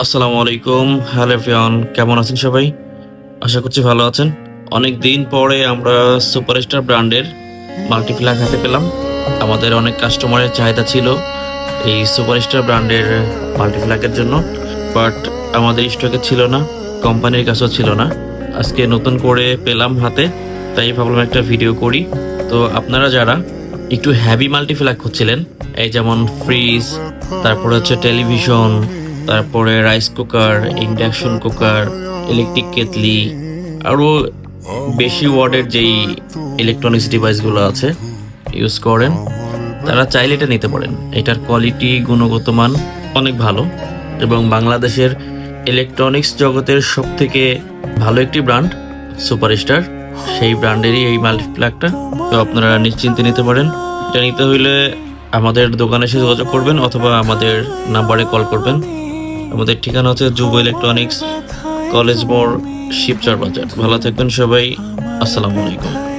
আসসালামু আলাইকুম। Hello everyone, কেমন আছেন সবাই? আশা করছি ভালো আছেন। অনেক দিন পরে আমরা সুপারস্টার ব্র্যান্ডের মাল্টিপ্লাক হাতে পেলাম। আমাদের অনেক কাস্টমারের চাহিদা ছিল এই সুপারস্টার ব্র্যান্ডের মাল্টিপ্লাকের জন্য। বাট আমাদের স্টকে ছিল না, কোম্পানির কাছেও ছিল না। আজকে নতুন করে পেলাম হাতে, তাই ভাবলাম একটা ভিডিও করি। তো আপনারা যারা একটু হ্যাভি মাল্টিপ্লাক খুঁজছিলেন, এই যেমন ফ্রিজ তারপরে হচ্ছে টেলিভিশন তারপরে rice cooker induction cooker electric kettle আরও বেশি ওয়ার্ডের যেই ইলেকট্রনিক্স ডিভাইসগুলো আছে ইউজ করেন। তারা চাইলে এটা নিতে পারেন। এটার কোয়ালিটি গুণগত মান অনেক ভালো এবং বাংলাদেশের ইলেকট্রনিক্স জগতের সব থেকে ভালো একটি ব্র্যান্ড সুপারস্টার সেই ব্র্যান্ডেরই এই মাল্টিপ্লাকটা তো আপনারা নিশ্চিন্তে নিতে পারেন। এটা নিতে হইলে আমাদের দোকানে এসে যোগাযোগ করবেন অথবা আমাদের নাম্বারে কল করবেন। আমাদের ঠিকানা হচ্ছে যুব ইলেকট্রনিক্স কলেজ মোড় শিবচর বাজার। ভালো থাকবেন সবাই। আসসালামু আলাইকুম।